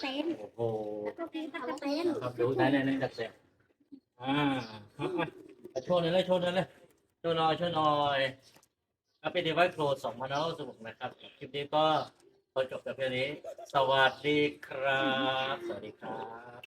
เป็นโอ้โหแล้วก็นนครับดูไหนในไนจัดเสร็จอ่าเอาอโชว์หน่อยเลยโชว์หน่อยเลยโชว์หน่อยโชว์หน่อยครับเป็นดีไวโครสองพันห้าสิบหกนะครับ คลิปนี้ก็พอจบแต่เพียงนี้ สวัสดีครับ สวัสดีครับ